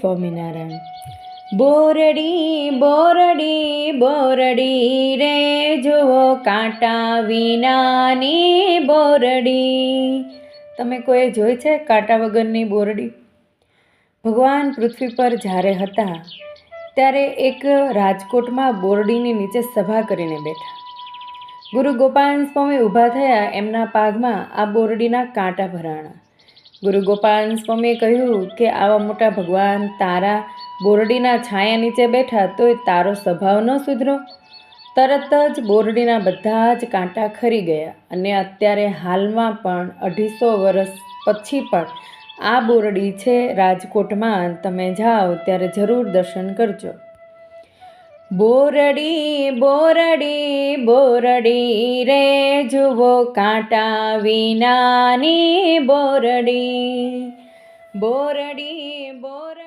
સ્વામિનારાયણ બોરડી બોરડી બોરડી રે જુઓ કાંટા વિનાની બોરડી. તમે કોઈ જોઈ છે કાંટા વગરની બોરડી? ભગવાન પૃથ્વી પર જ્યારે હતા, ત્યારે એક રાજકોટમાં બોરડીની નીચે સભા કરીને બેઠા. ગુરુ ગોપાલ સ્વામી ઊભા થયા એમના પાગમાં આ બોરડીના કાંટા ભરાણા. ગુરુ ગોપાલ સ્વામીએ કહ્યું કે આવા મોટા ભગવાન તારા બોરડીના છાયા નીચે બેઠા તોય તારો સ્વભાવ ન સુધરો. તરત જ બોરડીના બધા જ કાંટા ખરી ગયા અને અત્યારે હાલમાં પણ અઢીસો વર્ષ પછી પણ આ બોરડી છે રાજકોટમાં. તમે જાઓ, ત્યારે જરૂર દર્શન કરજો. બોરડી બોરડી બોરડી રે જુઓ કાંટા વિનાની બોરડી. બોરડી બોર